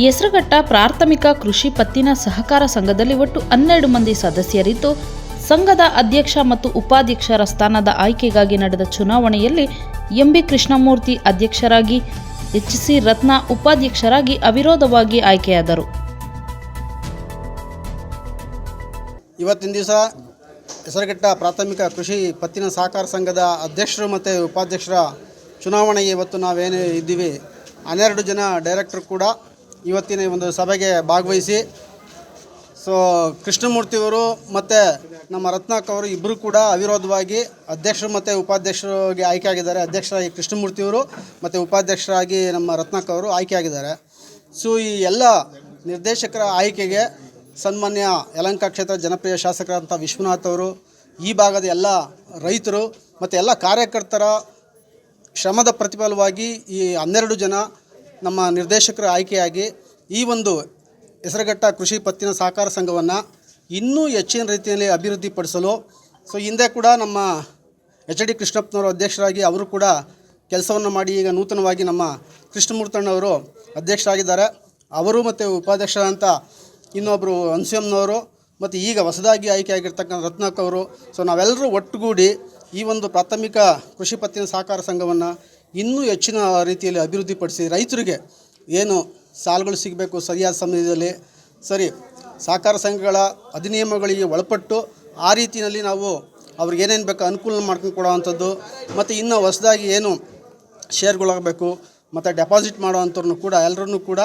ಹೆಸರುಘಟ್ಟ ಪ್ರಾಥಮಿಕ ಕೃಷಿ ಪತ್ತಿನ ಸಹಕಾರ ಸಂಘದಲ್ಲಿ ಒಟ್ಟು ಹನ್ನೆರಡು ಮಂದಿ ಸದಸ್ಯರಿದ್ದು, ಸಂಘದ ಅಧ್ಯಕ್ಷ ಮತ್ತು ಉಪಾಧ್ಯಕ್ಷರ ಸ್ಥಾನದ ಆಯ್ಕೆಗಾಗಿ ನಡೆದ ಚುನಾವಣೆಯಲ್ಲಿ ಎಂಬಿ ಕೃಷ್ಣಮೂರ್ತಿ ಅಧ್ಯಕ್ಷರಾಗಿ ಎಚ್ ಸಿ ರತ್ನ ಉಪಾಧ್ಯಕ್ಷರಾಗಿ ಅವಿರೋಧವಾಗಿ ಆಯ್ಕೆಯಾದರು. ಇವತ್ತಿನ ದಿವಸ ಹೆಸರುಘಟ್ಟ ಪ್ರಾಥಮಿಕ ಕೃಷಿ ಪತ್ತಿನ ಸಹಕಾರ ಸಂಘದ ಅಧ್ಯಕ್ಷರು ಮತ್ತು ಉಪಾಧ್ಯಕ್ಷರ ಚುನಾವಣೆಗೆ ಇವತ್ತು ನಾವೇನು ಇದ್ದೀವಿ, ಹನ್ನೆರಡು ಜನ ಡೈರೆಕ್ಟರ್ ಕೂಡ ಇವತ್ತಿನ ಒಂದು ಸಭೆಗೆ ಭಾಗವಹಿಸಿ ಸೊ ಕೃಷ್ಣಮೂರ್ತಿಯವರು ಮತ್ತು ನಮ್ಮ ರತ್ನಾಕ್ ಅವರು ಇಬ್ಬರು ಕೂಡ ಅವಿರೋಧವಾಗಿ ಅಧ್ಯಕ್ಷರು ಮತ್ತು ಉಪಾಧ್ಯಕ್ಷರಿಗೆ ಆಯ್ಕೆ ಆಗಿದ್ದಾರೆ ಅಧ್ಯಕ್ಷರಾಗಿ ಕೃಷ್ಣಮೂರ್ತಿಯವರು ಮತ್ತು ಉಪಾಧ್ಯಕ್ಷರಾಗಿ ನಮ್ಮ ರತ್ನಾಕ್ ಅವರು ಆಯ್ಕೆ ಆಗಿದ್ದಾರೆ ಸೊ ಈ ಎಲ್ಲ ನಿರ್ದೇಶಕರ ಆಯ್ಕೆಗೆ ಸನ್ಮಾನ್ಯ ಯಲಂಕ ಕ್ಷೇತ್ರ ಜನಪ್ರಿಯ ಶಾಸಕರಂಥ ವಿಶ್ವನಾಥ್ ಅವರು, ಈ ಭಾಗದ ಎಲ್ಲ ರೈತರು ಮತ್ತು ಎಲ್ಲ ಕಾರ್ಯಕರ್ತರ ಶ್ರಮದ ಪ್ರತಿಫಲವಾಗಿ ಈ ಹನ್ನೆರಡು ಜನ ನಮ್ಮ ನಿರ್ದೇಶಕರ ಆಯ್ಕೆಯಾಗಿ ಈ ಒಂದು ಹೆಸರುಘಟ್ಟ ಕೃಷಿ ಪತ್ತಿನ ಸಹಕಾರ ಸಂಘವನ್ನು ಇನ್ನೂ ಹೆಚ್ಚಿನ ರೀತಿಯಲ್ಲಿ ಅಭಿವೃದ್ಧಿಪಡಿಸಲು, ಸೊ ಹಿಂದೆ ಕೂಡ ನಮ್ಮ ಎಚ್ ಡಿ ಕೃಷ್ಣಪ್ಪನವರು ಅಧ್ಯಕ್ಷರಾಗಿ ಅವರು ಕೂಡ ಕೆಲಸವನ್ನು ಮಾಡಿ ಈಗ ನೂತನವಾಗಿ ನಮ್ಮ ಕೃಷ್ಣಮೂರ್ತಣ್ಣವರು ಅಧ್ಯಕ್ಷರಾಗಿದ್ದಾರೆ. ಅವರು ಮತ್ತು ಉಪಾಧ್ಯಕ್ಷರಾದಂಥ ಇನ್ನೊಬ್ಬರು ಅನ್ಸ್ಯಮ್ನವರು ಮತ್ತು ಈಗ ಹೊಸದಾಗಿ ಆಯ್ಕೆಯಾಗಿರ್ತಕ್ಕಂಥ ರತ್ನಾಕ್ ಅವರು. ಸೊ ನಾವೆಲ್ಲರೂ ಒಟ್ಟುಗೂಡಿ ಈ ಒಂದು ಪ್ರಾಥಮಿಕ ಕೃಷಿ ಪತ್ತಿನ ಸಹಕಾರ ಸಂಘವನ್ನು ಇನ್ನೂ ಹೆಚ್ಚಿನ ರೀತಿಯಲ್ಲಿ ಅಭಿವೃದ್ಧಿಪಡಿಸಿ ರೈತರಿಗೆ ಏನು ಸಾಲಗಳು ಸಿಗಬೇಕು ಸರಿಯಾದ ಸಮಯದಲ್ಲಿ, ಸರಿ, ಸಹಕಾರ ಸಂಘಗಳ ಅಧಿನಿಯಮಗಳಿಗೆ ಒಳಪಟ್ಟು ಆ ರೀತಿಯಲ್ಲಿ ನಾವು ಅವ್ರಿಗೆ ಏನೇನು ಬೇಕೋ ಅನುಕೂಲ ಮಾಡ್ಕೊಂಡು ಕೊಡೋವಂಥದ್ದು, ಮತ್ತು ಇನ್ನೂ ಹೊಸದಾಗಿ ಏನು ಶೇರ್ಗಳಾಗಬೇಕು, ಮತ್ತು ಡೆಪಾಸಿಟ್ ಮಾಡೋವಂಥವ್ರನ್ನು ಕೂಡ, ಎಲ್ಲರನ್ನೂ ಕೂಡ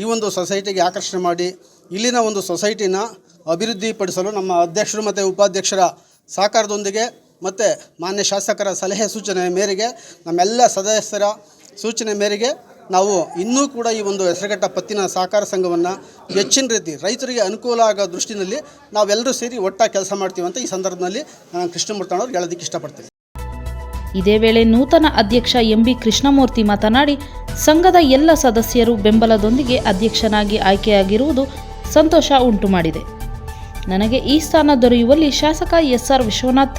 ಈ ಒಂದು ಸೊಸೈಟಿಗೆ ಆಕರ್ಷಣೆ ಮಾಡಿ, ಇಲ್ಲಿನ ಒಂದು ಸೊಸೈಟಿನ ಅಭಿವೃದ್ಧಿಪಡಿಸಲು ನಮ್ಮ ಅಧ್ಯಕ್ಷರು ಮತ್ತು ಉಪಾಧ್ಯಕ್ಷರ ಸಹಕಾರದೊಂದಿಗೆ ಮತ್ತು ಮಾನ್ಯ ಶಾಸಕರ ಸಲಹೆ ಸೂಚನೆ ಮೇರೆಗೆ ನಮ್ಮೆಲ್ಲ ಸದಸ್ಯರ ಸೂಚನೆ ಮೇರೆಗೆ ನಾವು ಇನ್ನೂ ಕೂಡ ಈ ಒಂದು ಹೆಸರುಘಟ್ಟ ಪತ್ತಿನ ಸಹಕಾರ ಸಂಘವನ್ನು ಹೆಚ್ಚಿನ ರೀತಿ ರೈತರಿಗೆ ಅನುಕೂಲ ಆಗೋ ದೃಷ್ಟಿನಲ್ಲಿ ನಾವೆಲ್ಲರೂ ಸೇರಿ ಒಟ್ಟಾಗಿ ಕೆಲಸ ಮಾಡ್ತೀವಿ ಅಂತ ಈ ಸಂದರ್ಭದಲ್ಲಿ ನಾನು ಹೇಳೋದಕ್ಕೆ ಇಷ್ಟಪಡ್ತೀನಿ. ಇದೇ ವೇಳೆ ನೂತನ ಅಧ್ಯಕ್ಷ ಎಂಬಿ ಕೃಷ್ಣಮೂರ್ತಿ ಮಾತನಾಡಿ, ಸಂಘದ ಎಲ್ಲ ಸದಸ್ಯರು ಬೆಂಬಲದೊಂದಿಗೆ ಅಧ್ಯಕ್ಷನಾಗಿ ಆಯ್ಕೆಯಾಗಿರುವುದು ಸಂತೋಷ ಉಂಟುಮಾಡಿದೆ. ನನಗೆ ಈ ಸ್ಥಾನ ದೊರೆಯುವಲ್ಲಿ ಶಾಸಕ ಎಸ್ಆರ್ ವಿಶ್ವನಾಥ್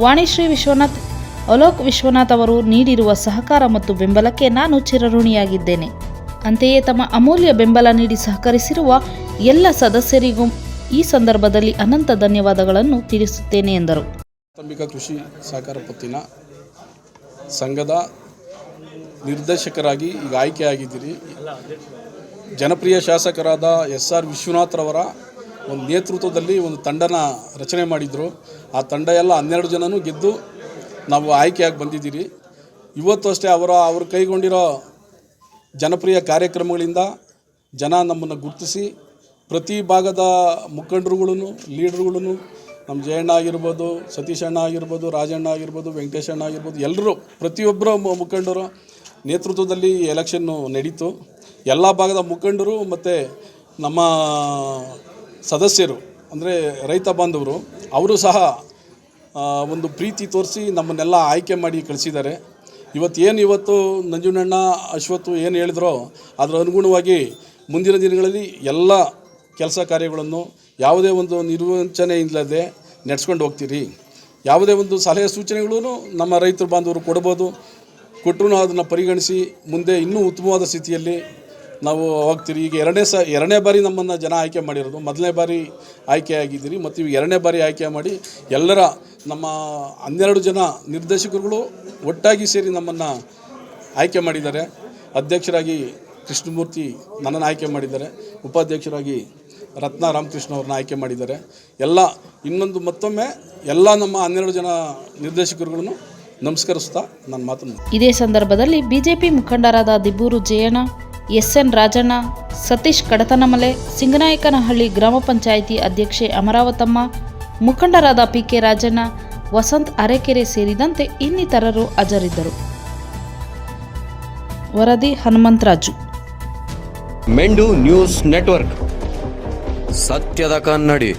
ವಾಣಿಶ್ರೀ ವಿಶ್ವನಾಥ್, ಅಲೋಕ್ ವಿಶ್ವನಾಥ್ ಅವರು ನೀಡಿರುವ ಸಹಕಾರ ಮತ್ತು ಬೆಂಬಲಕ್ಕೆ ನಾನು ಚಿರಋಣಿಯಾಗಿದ್ದೇನೆ. ಅಂತೆಯೇ ತಮ್ಮ ಅಮೂಲ್ಯ ಬೆಂಬಲ ನೀಡಿ ಸಹಕರಿಸಿರುವ ಎಲ್ಲ ಸದಸ್ಯರಿಗೂ ಈ ಸಂದರ್ಭದಲ್ಲಿ ಅನಂತ ಧನ್ಯವಾದಗಳನ್ನು ತಿಳಿಸುತ್ತೇನೆ ಎಂದರು. ಪ್ರಾಥಮಿಕ ಕೃಷಿ ಸಹಕಾರ ಪತ್ತಿನ ಸಂಘದ ನಿರ್ದೇಶಕರಾಗಿ ಈಗ ಆಯ್ಕೆಯಾಗಿದ್ದೀರಿ. ಜನಪ್ರಿಯ ಶಾಸಕರಾದ ಎಸ್ ಆರ್ ವಿಶ್ವನಾಥ್ರವರ ಒಂದು ನೇತೃತ್ವದಲ್ಲಿ ಒಂದು ತಂಡನ ರಚನೆ ಮಾಡಿದರು. ಆ ತಂಡ ಎಲ್ಲ ಹನ್ನೆರಡು ಜನನೂ ಗೆದ್ದು ನಾವು ಆಯ್ಕೆಯಾಗಿ ಬಂದಿದ್ದೀರಿ. ಇವತ್ತು ಅಷ್ಟೇ ಅವರ, ಅವರು ಕೈಗೊಂಡಿರೋ ಜನಪ್ರಿಯ ಕಾರ್ಯಕ್ರಮಗಳಿಂದ ಜನ ನಮ್ಮನ್ನು ಗುರುತಿಸಿ ಪ್ರತಿ ಭಾಗದ ಮುಖಂಡರುಗಳೂ ಲೀಡರ್ಗಳನ್ನು, ನಮ್ಮ ಜಯಣ್ಣ ಆಗಿರ್ಬೋದು, ಸತೀಶ್ ಅಣ್ಣ ಆಗಿರ್ಬೋದು, ರಾಜಣ್ಣ ಆಗಿರ್ಬೋದು, ವೆಂಕಟೇಶ್ ಅಣ್ಣ ಆಗಿರ್ಬೋದು, ಎಲ್ಲರೂ ಪ್ರತಿಯೊಬ್ಬರ ಮುಖಂಡರು ನೇತೃತ್ವದಲ್ಲಿ ಎಲೆಕ್ಷನ್ನು ನಡೀತು. ಎಲ್ಲ ಭಾಗದ ಮುಖಂಡರು ಮತ್ತು ನಮ್ಮ ಸದಸ್ಯರು, ಅಂದರೆ ರೈತ ಬಾಂಧವರು, ಅವರು ಸಹ ಒಂದು ಪ್ರೀತಿ ತೋರಿಸಿ ನಮ್ಮನ್ನೆಲ್ಲ ಆಯ್ಕೆ ಮಾಡಿ ಕಳಿಸಿದ್ದಾರೆ. ಇವತ್ತು ಏನು ಇವತ್ತು ನಂಜುನಣ್ಣ ಅಶ್ವತ್ತು ಏನು ಹೇಳಿದ್ರೋ, ಅದರ ಅನುಗುಣವಾಗಿ ಮುಂದಿನ ದಿನಗಳಲ್ಲಿ ಎಲ್ಲ ಕೆಲಸ ಕಾರ್ಯಗಳನ್ನು ಯಾವುದೇ ಒಂದು ನಿರ್ವಂಚನೆ ಇಲ್ಲದೆ ನಡೆಸ್ಕೊಂಡು ಹೋಗ್ತೀರಿ. ಯಾವುದೇ ಒಂದು ಸಲಹೆ ಸೂಚನೆಗಳೂ ನಮ್ಮ ರೈತರು ಬಾಂಧವರು ಕೊಡ್ಬೋದು. ಕೊಟ್ಟರು ಅದನ್ನು ಪರಿಗಣಿಸಿ ಮುಂದೆ ಇನ್ನೂ ಉತ್ತಮವಾದ ಸ್ಥಿತಿಯಲ್ಲಿ ನಾವು ಹೋಗ್ತೀರಿ. ಈಗ ಎರಡನೇ ಸ, ಎರಡನೇ ಬಾರಿ ನಮ್ಮನ್ನು ಜನ ಆಯ್ಕೆ ಮಾಡಿರೋದು. ಮೊದಲನೇ ಬಾರಿ ಆಯ್ಕೆ ಆಗಿದ್ದೀರಿ. ಮತ್ತು ಇವು ಎರಡನೇ ಬಾರಿ ಆಯ್ಕೆ ಮಾಡಿ ಎಲ್ಲರ ನಮ್ಮ ಹನ್ನೆರಡು ಜನ ನಿರ್ದೇಶಕರುಗಳು ಒಟ್ಟಾಗಿ ಸೇರಿ ನಮ್ಮನ್ನು ಆಯ್ಕೆ ಮಾಡಿದ್ದಾರೆ. ಅಧ್ಯಕ್ಷರಾಗಿ ಕೃಷ್ಣಮೂರ್ತಿ ನನ್ನನ್ನು ಆಯ್ಕೆ ಮಾಡಿದ್ದಾರೆ. ಉಪಾಧ್ಯಕ್ಷರಾಗಿ ರತ್ನ ರಾಮಕೃಷ್ಣ ಅವ್ರನ್ನ ಆಯ್ಕೆ ಮಾಡಿದ್ದಾರೆ. ಎಲ್ಲ, ಇನ್ನೊಂದು ಮತ್ತೊಮ್ಮೆ ಎಲ್ಲ ನಮ್ಮ ಹನ್ನೆರಡು ಜನ ನಿರ್ದೇಶಕರುಗಳನ್ನು ನಮಸ್ಕರಿಸ್ತಾ ನನ್ನ ಮಾತನ್ನು ಇದೇ ಸಂದರ್ಭದಲ್ಲಿ ಬಿಜೆಪಿ ಮುಖಂಡರಾದ ದಿಬ್ಬೂರು ಜಯಣ್ಣ ಎಸ್ಎನ್ ರಾಜಣ್ಣ, ಸತೀಶ್ ಕಡತನಮಲೆ, ಸಿಂಗನಾಯಕನಹಳ್ಳಿ ಗ್ರಾಮ ಪಂಚಾಯಿತಿ ಅಧ್ಯಕ್ಷೆ ಅಮರಾವತಮ್ಮ, ಮುಖಂಡರಾದ ಪಿಕೆ ರಾಜಣ್ಣ, ವಸಂತ್ ಅರೆಕೆರೆ ಸೇರಿದಂತೆ ಇನ್ನಿತರರು ಹಾಜರಿದ್ದರು. ವರದಿ ಹನುಮಂತರಾಜು. ಮೆಂಡು news network. ಸತ್ಯದ ಕನ್ನಡಿ.